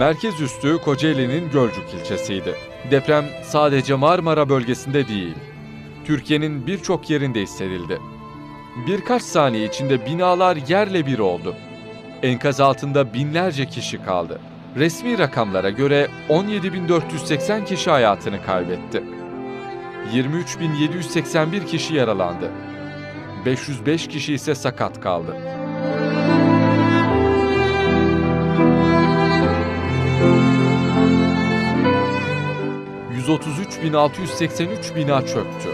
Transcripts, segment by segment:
Merkez üstü Kocaeli'nin Gölcük ilçesiydi. Deprem sadece Marmara bölgesinde değil, Türkiye'nin birçok yerinde hissedildi. Birkaç saniye içinde binalar yerle bir oldu. Enkaz altında binlerce kişi kaldı. Resmi rakamlara göre 17.480 kişi hayatını kaybetti. 23.781 kişi yaralandı. 505 kişi ise sakat kaldı. ...133.683 bina çöktü.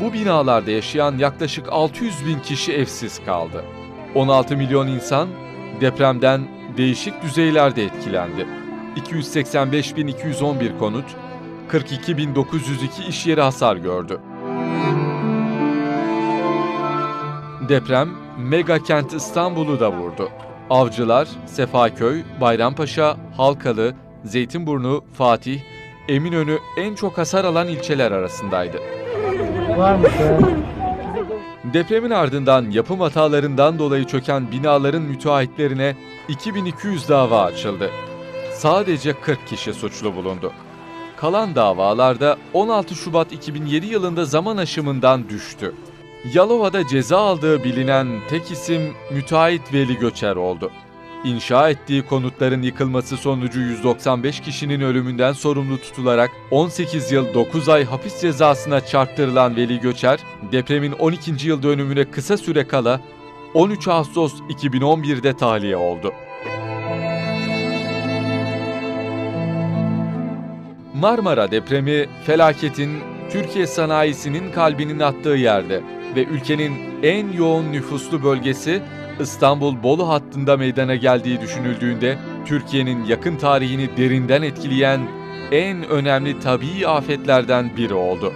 Bu binalarda yaşayan yaklaşık 600 bin kişi evsiz kaldı. 16 milyon insan depremden değişik düzeylerde etkilendi. 285.211 konut, 42.902 iş yeri hasar gördü. Deprem mega kent İstanbul'u da vurdu. Avcılar, Sefaköy, Bayrampaşa, Halkalı, Zeytinburnu, Fatih, Eminönü en çok hasar alan ilçeler arasındaydı. Varmış ya. Depremin ardından yapım hatalarından dolayı çöken binaların müteahhitlerine 2200 dava açıldı. Sadece 40 kişi suçlu bulundu. Kalan davalarda 16 Şubat 2007 yılında zaman aşımından düştü. Yalova'da ceza aldığı bilinen tek isim müteahhit Veli Göçer oldu. İnşa ettiği konutların yıkılması sonucu 195 kişinin ölümünden sorumlu tutularak 18 yıl 9 ay hapis cezasına çarptırılan Veli Göçer, depremin 12. yıl dönümüne kısa süre kala 13 Ağustos 2011'de tahliye oldu. Marmara depremi felaketin Türkiye sanayisinin kalbinin attığı yerde ve ülkenin en yoğun nüfuslu bölgesi İstanbul-Bolu hattında meydana geldiği düşünüldüğünde Türkiye'nin yakın tarihini derinden etkileyen en önemli tabii afetlerden biri oldu.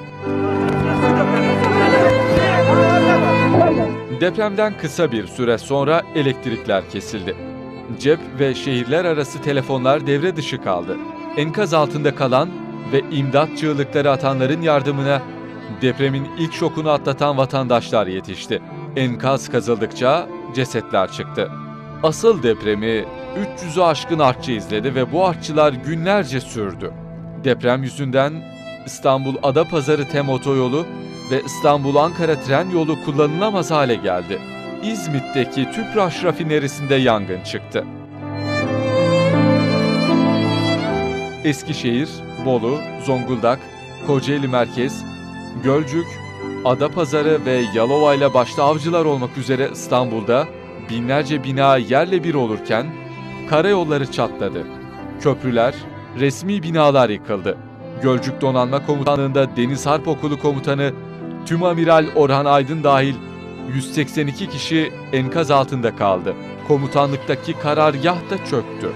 Depremden kısa bir süre sonra elektrikler kesildi. Cep ve şehirler arası telefonlar devre dışı kaldı. Enkaz altında kalan ve imdat çığlıkları atanların yardımına depremin ilk şokunu atlatan vatandaşlar yetişti. Enkaz kazıldıkça cesetler çıktı. Asıl depremi 300'ü aşkın artçı izledi ve bu artçılar günlerce sürdü. Deprem yüzünden İstanbul Adapazarı Tem Otoyolu ve İstanbul-Ankara tren yolu kullanılamaz hale geldi. İzmit'teki Tüpraş rafinerisinde yangın çıktı. Eskişehir, Bolu, Zonguldak, Kocaeli Merkez, Gölcük, Adapazarı ve Yalova ile başta avcılar olmak üzere İstanbul'da binlerce bina yerle bir olurken karayolları çatladı. Köprüler, resmi binalar yıkıldı. Gölcük Donanma Komutanlığı'nda Deniz Harp Okulu Komutanı Tümamiral Orhan Aydın dahil 182 kişi enkaz altında kaldı. Komutanlıktaki karargah da çöktü.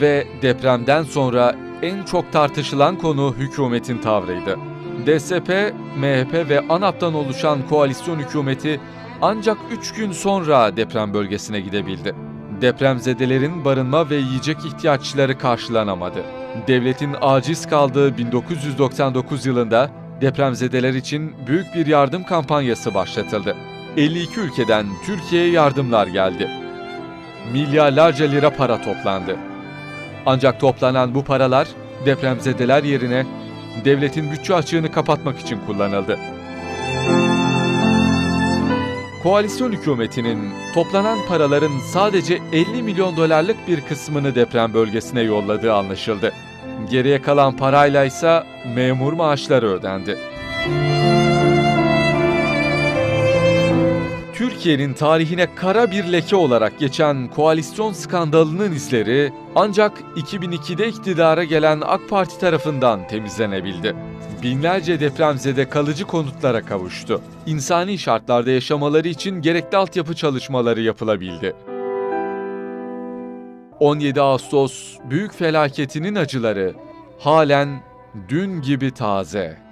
Ve depremden sonra en çok tartışılan konu hükümetin tavrıydı. DSP, MHP ve ANAP'tan oluşan koalisyon hükümeti ancak 3 gün sonra deprem bölgesine gidebildi. Depremzedelerin barınma ve yiyecek ihtiyaçları karşılanamadı. Devletin aciz kaldığı 1999 yılında depremzedeler için büyük bir yardım kampanyası başlatıldı. 52 ülkeden Türkiye'ye yardımlar geldi. Milyarlarca lira para toplandı. Ancak toplanan bu paralar depremzedeler yerine devletin bütçe açığını kapatmak için kullanıldı. Koalisyon hükümetinin toplanan paraların sadece 50 milyon dolarlık bir kısmını deprem bölgesine yolladığı anlaşıldı. Geriye kalan parayla ise memur maaşları ödendi. Türkiye'nin tarihine kara bir leke olarak geçen koalisyon skandalının izleri ancak 2002'de iktidara gelen AK Parti tarafından temizlenebildi. Binlerce depremzede kalıcı konutlara kavuştu. İnsani şartlarda yaşamaları için gerekli altyapı çalışmaları yapılabildi. 17 Ağustos büyük felaketinin acıları halen dün gibi taze.